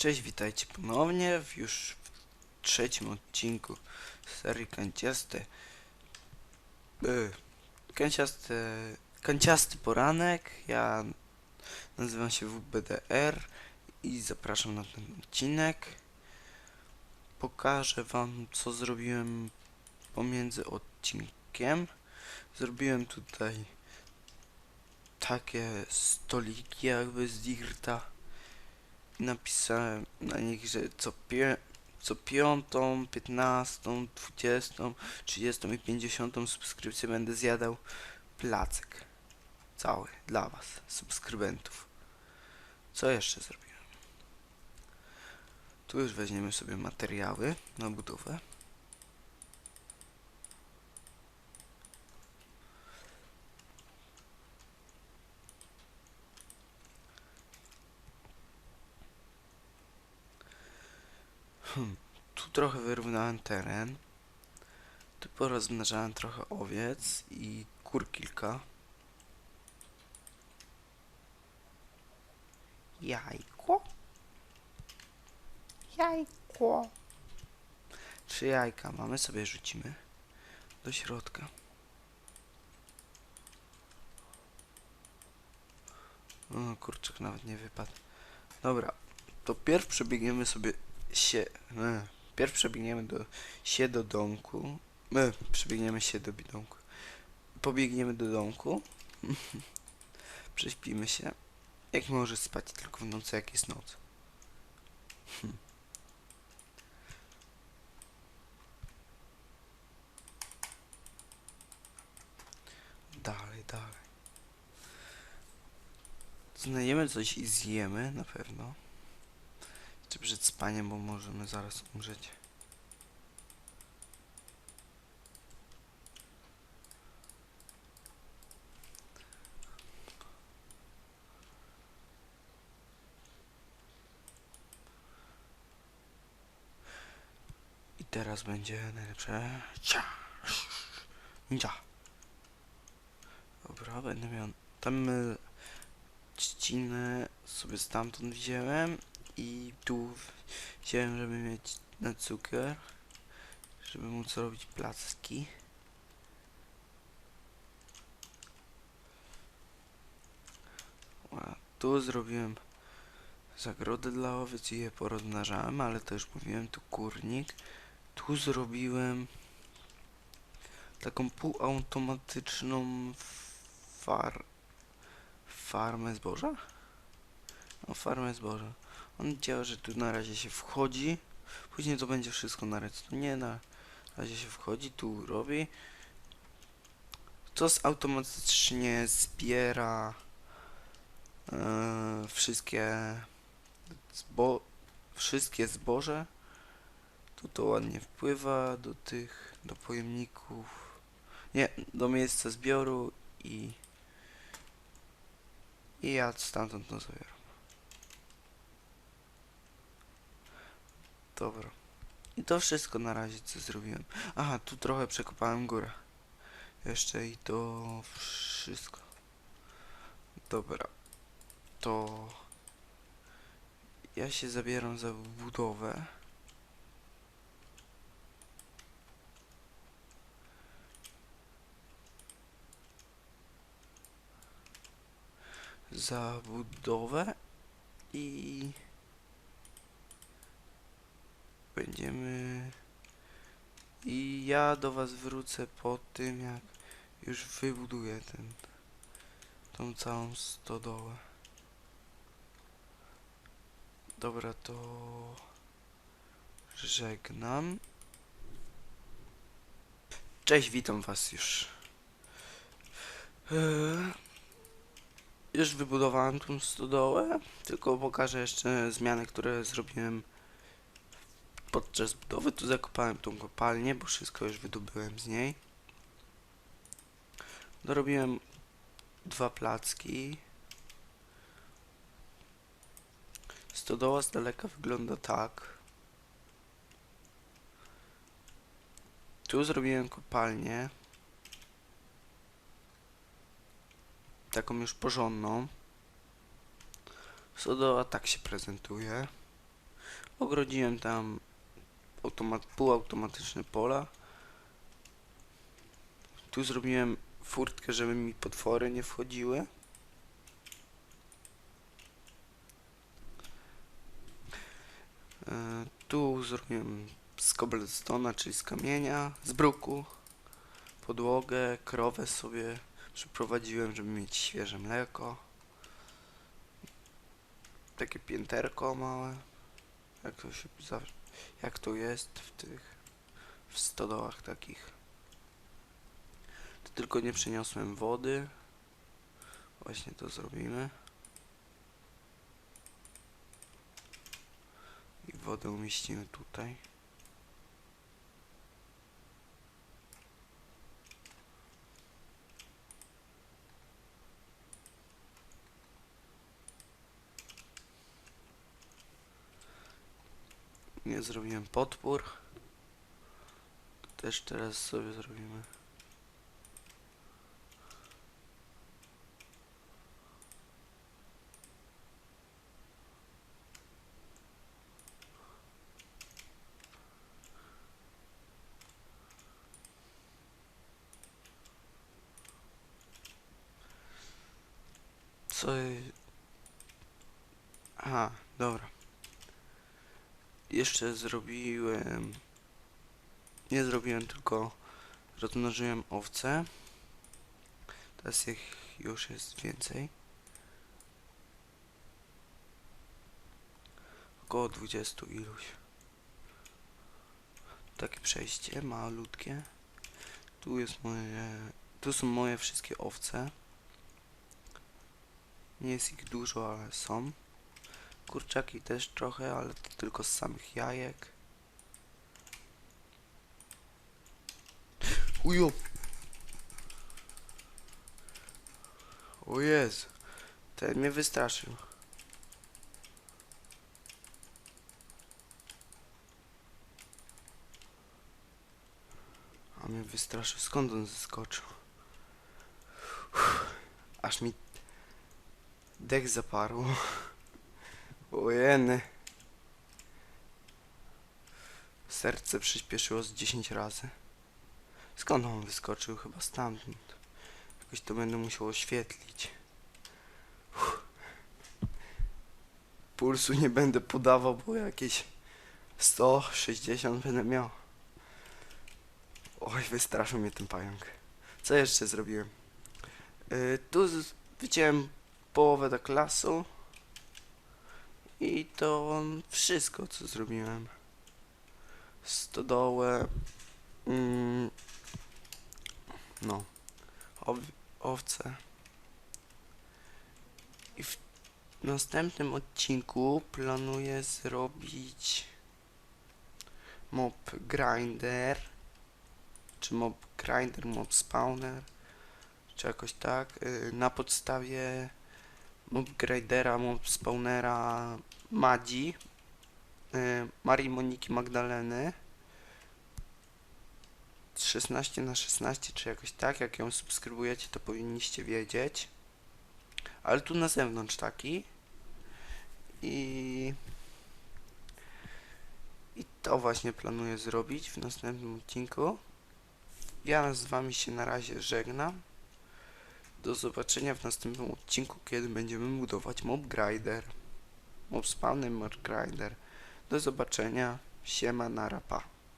Cześć, witajcie ponownie w już w trzecim odcinku serii Kanciaste. Yy, kanciaste, kanciasty poranek. Ja nazywam się WBDR i zapraszam na ten odcinek. Pokażę wam co zrobiłem pomiędzy odcinkiem. Zrobiłem tutaj takie stoliki jakby z dirta napisałem na nich, że co, pie, co piątą, piętnastą, dwudziestą, trzydziestą i pięćdziesiątą subskrypcję będę zjadał placek. Cały dla was, subskrybentów. Co jeszcze zrobiłem? Tu już weźmiemy sobie materiały na budowę. Hmm, tu trochę wyrównałem teren. Tu porozmnażałem trochę owiec i kur kilka. Jajko? Jajko. Trzy jajka mamy, sobie rzucimy do środka. O, kurczak nawet nie wypadł. Dobra, to pierw przebiegniemy sobie się. E, pierw przebiegniemy do się do domku. My przebiegniemy się do domku. Pobiegniemy do domku. Prześpimy się. Jak może spać tylko w nocy, jak jest noc. Dalej, dalej. Znajdziemy coś i zjemy na pewno. Czy przed spaniem, bo możemy zaraz umrzeć. I teraz będzie najlepsze. Cia! Ninja! Dobra, będę miał tam y, trzcinę sobie stamtąd wziąłem i tu wziąłem, żeby mieć na cukier, żeby móc robić placki. A tu zrobiłem zagrodę dla owiec i je porozmnażałem, ale to już mówiłem, tu kurnik. Tu zrobiłem taką półautomatyczną far... farmę zboża? No, farmę zboża. On działa, że tu na razie się wchodzi, później to będzie wszystko na redstone. Na razie się wchodzi, tu robi. To automatycznie zbiera e, wszystkie zbo wszystkie zboże. Tu to ładnie wpływa do tych, do pojemników. Nie, do miejsca zbioru i i ja stamtąd to zabieram. Dobra. I to wszystko na razie, co zrobiłem. Aha, tu trochę przekopałem górę. Jeszcze i to wszystko. Dobra. To... Ja się zabieram za budowę. Za budowę i... Będziemy... I ja do was wrócę po tym, jak już wybuduję ten... tą całą stodołę. Dobra, to... Żegnam. Cześć, witam was już. Eee, już wybudowałem tą stodołę, tylko pokażę jeszcze zmiany, które zrobiłem podczas budowy. Tu zakopałem tą kopalnię, bo wszystko już wydobyłem z niej. Dorobiłem dwa placki. Stodoła z daleka wygląda tak. Tu zrobiłem kopalnię. Taką już porządną. Stodoła tak się prezentuje. Ogrodziłem tam automat, półautomatyczne pola. Tu zrobiłem furtkę, żeby mi potwory nie wchodziły. E, Tu zrobiłem z cobblestone'a, czyli z kamienia, z bruku, podłogę, krowę sobie przyprowadziłem, żeby mieć świeże mleko. Takie pięterko małe, jak to się zawsze, jak to jest w tych, w stodołach takich. Tu tylko nie przyniosłem wody. Właśnie to zrobimy. I wodę umieścimy tutaj. Nie zrobiłem podpór. Też teraz sobie zrobimy. Co? Aha, dobra. Jeszcze zrobiłem. Nie zrobiłem, tylko rozmnożyłem owce. Teraz ich już jest więcej. Około 20 iluś. Takie przejście malutkie. Tu jest moje. Tu są moje wszystkie owce. Nie jest ich dużo, ale są. Kurczaki też trochę, ale to tylko z samych jajek. Ujo! O Jezu, ten mnie wystraszył. A mnie wystraszył, skąd on zeskoczył? Uff, Aż mi dech zaparł. Ojeny. Serce przyspieszyło z 10 razy. Skąd on wyskoczył? Chyba stamtąd. Jakoś to będę musiał oświetlić. Uff. Pulsu nie będę podawał, bo jakieś 160 będę miał. Oj, wystraszył mnie ten pająk. Co jeszcze zrobiłem? Yy, tu wyciąłem połowę tak lasu. I to wszystko, co zrobiłem. Stodołę. Mm, no. Ow owce. I w następnym odcinku planuję zrobić mob grinder. Czy mob grinder, mob spawner. Czy jakoś tak. y, na podstawie mob grindera, mob spawnera Madzi, y, Marii Moniki Magdaleny. 16 na 16 czy jakoś tak, jak ją subskrybujecie to powinniście wiedzieć. Ale tu na zewnątrz taki. I i to właśnie planuję zrobić w następnym odcinku. Ja z wami się na razie żegnam do zobaczenia w następnym odcinku, kiedy będziemy budować mob grinder. Mob spawner, mob grinder. Do zobaczenia, siema, narapa